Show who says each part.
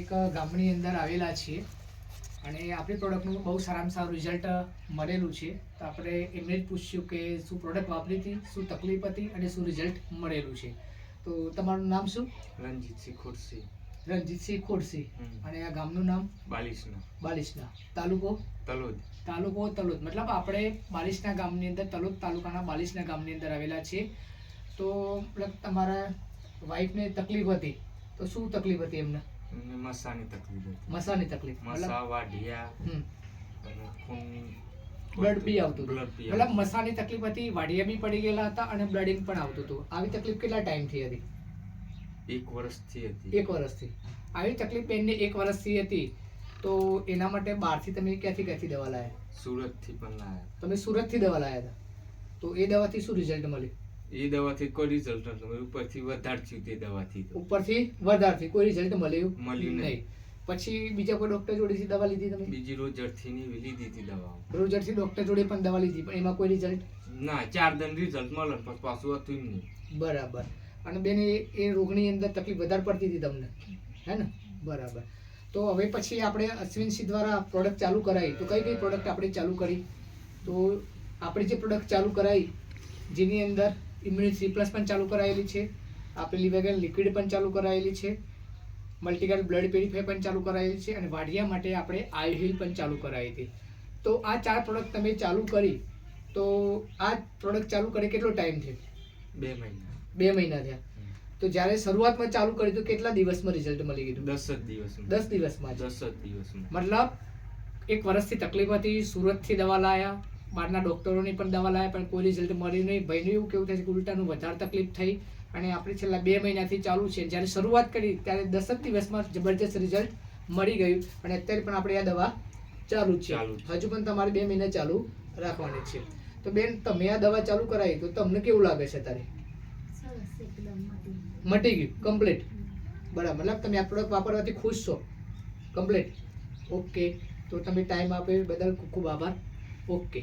Speaker 1: એક ગામની અંદર આવેલા છીએ. અને આપણી પ્રોડક્ટનું બહુ સારામાં સારું રિઝલ્ટ મળેલું છે. તો આપણે એમને જ પૂછ્યું કે શું પ્રોડક્ટ વાપરી હતી શું તકલીફ હતી અને શું રિઝલ્ટ મળેલું છે. તો તમારું નામ શું?
Speaker 2: રણજીતસિંહ ખુરશી.
Speaker 1: રણજીતસિંહ ખોડસી. અને આ ગામનું નામ?
Speaker 2: બાલિશના
Speaker 1: બાલિશના તાલુકો?
Speaker 2: તલોદ.
Speaker 1: તાલુકો તલોદ. મતલબ આપણે બાલિશના ગામની અંદર તલોદ તાલુકાના બાલિશના ગામની અંદર આવેલા છે તો મતલબ તમારા વાઈફને તકલીફ હતી. તો શું તકલીફ હતી એમને?
Speaker 2: મસાની તકલીફ હતી
Speaker 1: મસાની તકલીફ.
Speaker 2: મસા વાઢિયા
Speaker 1: બ્લડ બી આવતું હતું. મતલબ મસાની તકલીફ હતી વાડિયા બી પડી ગયેલા હતા અને બ્લડિંગ પણ આવતું હતું. આવી તકલીફ કેટલા ટાઈમથી હતી?
Speaker 2: એક વર્ષથી હતી.
Speaker 1: એક વર્ષથી. આવી તકલીફ બેનને એક વર્ષથી હતી. તો એના માટે બહારથી તમે ક્યાંથી ક્યાંથી દવા લાયા?
Speaker 2: સુરતથી પણ લાયા
Speaker 1: તમે સુરતથી દવા લાયા હતા. તો એ દવાથી શું રિઝલ્ટ મળ્યું
Speaker 2: એ દવાથી કોઈ રિઝલ્ટ નતું ઉપરથી વધારે થયું તે દવાથી
Speaker 1: ઉપરથી વધારથી કોઈ રિઝલ્ટ મળ્યું
Speaker 2: મળ્યું નહીં.
Speaker 1: પછી બીજા કોઈ ડોક્ટર જોડેથી દવા લીધી તમે?
Speaker 2: બીજી રોજ જડથી ની લીધી હતી દવાઓ
Speaker 1: રોજરથી ડોક્ટર જોડે પણ દવા લીધી. પણ એમાં કોઈ રિઝલ્ટ
Speaker 2: ના ચાર દિન રિઝલ્ટ મળે પણ પછી હતું નહીં.
Speaker 1: બરાબર. અને બેન એ એ રોગની અંદર તકલીફ વધારે પડતી હતી તમને? હે ને? બરાબર. તો હવે પછી આપણે અશ્વિનસિંહ દ્વારા પ્રોડક્ટ ચાલુ કરાવી તો કઈ કઈ પ્રોડક્ટ આપણે ચાલુ કરી? તો આપણે જે પ્રોડક્ટ ચાલુ કરાવી જેની અંદર ઇમ્યુનિટી સી પ્લસ પણ ચાલુ કરાયેલી છે. આપણે લિવેગન લિક્વિડ પણ ચાલુ કરાયેલી છે. મલ્ટીગલ બ્લડ પ્યુરિફાય પણ ચાલુ કરાયેલી છે અને વાઢિયા માટે આપણે આઈ હિલ પણ ચાલુ કરાવી હતી. તો આ ચાર પ્રોડક્ટ તમે ચાલુ કરી તો આ પ્રોડક્ટ ચાલુ કરી કેટલો ટાઈમ થયો?
Speaker 2: બે મહિના.
Speaker 1: બે મહિના થયા. તો જ્યારે શરૂઆતમાં ચાલુ કરી તો કેટલા દિવસમાં રિઝલ્ટ મળી ગયું
Speaker 2: દસ જ દિવસ
Speaker 1: દસ દિવસમાં
Speaker 2: દસ જ દિવસમાં.
Speaker 1: મતલબ એક વર્ષથી તકલીફ હતી સુરતથી દવા લાયા બહારના ડોક્ટરોની પણ દવા લાવ્યા પણ કોઈ રિઝલ્ટ મળ્યું નહીં. ભાઈનું એવું કેવું થાય છે કે ઉલટાનું વધારે તકલીફ થઈ અને આપણે છેલ્લા બે મહિનાથી ચાલુ છે. જ્યારે શરૂઆત કરી ત્યારે દસ જ દિવસમાં જબરજસ્ત રિઝલ્ટ મળી ગયું અને અત્યારે પણ આપણે આ દવા ચાલુ છે.
Speaker 2: ચાલુ.
Speaker 1: હજુ પણ તમારે બે મહિના ચાલુ રાખવાની છે. તો બેન તમે આ દવા ચાલુ કરાવી તો તમને કેવું લાગે છે તારે
Speaker 3: મટી
Speaker 1: મટી ગયું કમ્પ્લીટ બરાબર. મતલબ તમે આ પ્રોડક્ટ વાપરવાથી ખુશ છો. કમ્પ્લીટ ઓકે તો તમે ટાઈમ આપ્યો બદલ ખૂબ ખૂબ આભાર. ઓકે